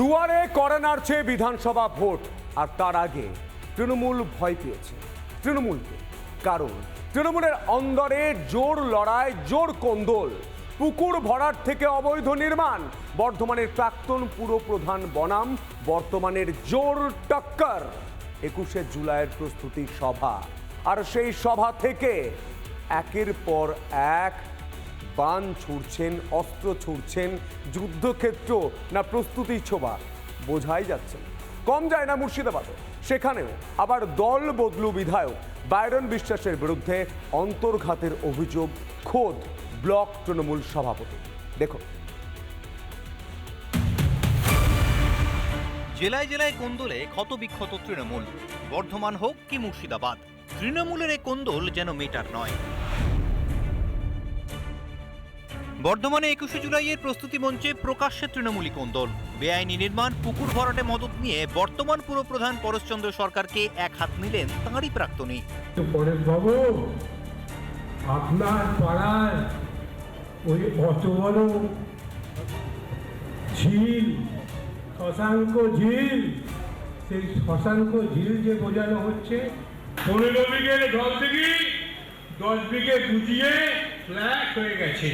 দুয়ারে করে নাড়ছে বিধানসভা ভোট, আর তার আগে তৃণমূল ভয় পেয়েছে। তৃণমূলকে। কারণ তৃণমূলের অন্দরে জোর লড়াই, জোর কোন্দল। পুকুর ভরাট থেকে অবৈধ নির্মাণ, বর্ধমানের প্রাক্তন পুরপ্রধান বনাম, বর্তমানের জোর টক্কর। একুশে জুলাইয়ের প্রস্তুতি সভা। আর সেই সভা থেকে একের পর এক বান ছুড়ছেন, অস্ত্র ছুড়ছেন, যুদ্ধক্ষেত্র না প্রস্তুতি ছোবা বোঝাই যাচ্ছে কম যায় না মুর্শিদাবাদে। সেখানেও আবার দল বদলু বিধায়ক বাইরন বিশ্বাসের বিরুদ্ধে অন্তর্ঘাতের অভিযোগ, খোদ ব্লক তৃণমূল সভাপতি। দেখুন। জেলায় জেলায় কোন্দলে ক্ষতবিক্ষত তৃণমূল। বর্ধমান হোক কি মুর্শিদাবাদ, তৃণমূলের এই কোন্দল যেন মেটার নয়। বর্ধমানে একুশে জুলাইয়ের প্রস্তুতি মঞ্চে প্রকাশ্যে তৃণমূলী কোন্দল। বেআইনি নির্মাণ, পুকুর ভরাটে মদত নিয়ে বর্তমান পুরপ্রধান পরেশচন্দ্র সরকারকে এক হাত নিলেন তাঁরই প্রাক্তনী। পরেশ বাবু আপনার পাড়ায় ওই অত বড় ঝিল, শশাঙ্ক ঝিল, সেই শশাঙ্ক ঝিল যে বোঝানো হচ্ছে, পনেরো বিঘে দশ বিঘি দশ বিঘে বুঝিয়ে ফ্ল্যাট হয়ে গেছে।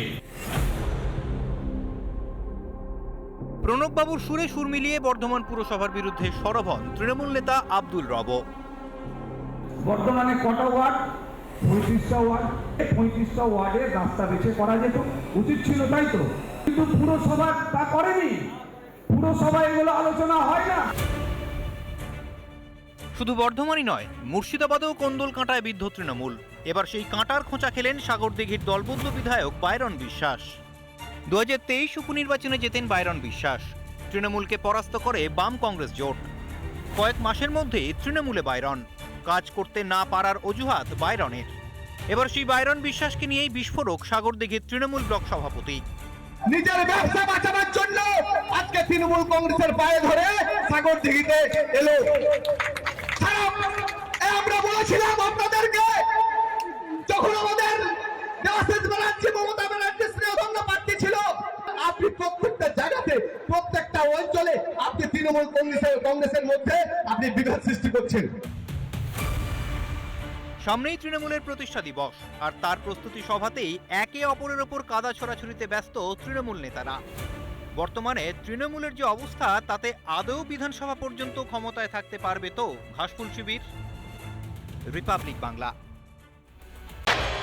প্রণববাবুর সুরে সুর মিলিয়ে বর্ধমান পুরসভার বিরুদ্ধে সরব হন তৃণমূল নেতা আব্দুল রব। বর্তমানে কটা ওয়ার্ড? পঁয়ত্রিশটা ওয়ার্ড। পঁয়ত্রিশটা ওয়ার্ডের রাস্তা বেছে করা যেত। উচিত ছিল তাই তো। কিন্তু পুরসভা তা করেনি। পুরসভা এগুলো আলোচনা হয় না। শুধু বর্ধমানই নয় মুর্শিদাবাদেও কোন্দল কাঁটায় বিদ্ধ তৃণমূল। এবার সেই কাঁটার খোঁচা খেলেন সাগরদিঘির দলবদ্ধ বিধায়ক বাইরন বিশ্বাস। দু হাজার তেইশ উপনির্বাচনে জেতেন বাইরন বিশ্বাস। তৃণমূলকে পরাস্ত করে বাম কংগ্রেস জোট। কয়েক মাসের মধ্যে তৃণমূলে বাইরন। কাজ করতে না পারার অজুহাত বাইরনের। এবার সেই বাইরন বিশ্বাসকে নিয়েই বিস্ফোরক সাগরদিঘির তৃণমূল ব্লক সভাপতি। নিজের ব্যবসা বাঁচানোর জন্য আজকে তৃণমূল কংগ্রেসের পায়ে ধরে সাগর দিঘিতে এলো। ব্যানার্জি মমতা ব্যানার্জি স্নেহধন্য প্রার্থী ছিল। আপনি প্রত্যেকটা জায়গাতে, প্রত্যেকটা অঞ্চলে আপনি তৃণমূল কংগ্রেসের কংগ্রেসের মধ্যে আপনি সৃষ্টি করছেন। সামনেই তৃণমূলের প্রতিষ্ঠা দিবস, আর তার প্রস্তুতি সভাতেই একে অপরের ওপর কাদা ছড়াছড়িতে ব্যস্ত তৃণমূল নেতারা। বর্তমানে তৃণমূলের যে অবস্থা, তাতে আদৌ বিধানসভা পর্যন্ত ক্ষমতায় থাকতে পারবে তো ঘাসফুল শিবির? রিপাবলিক বাংলা।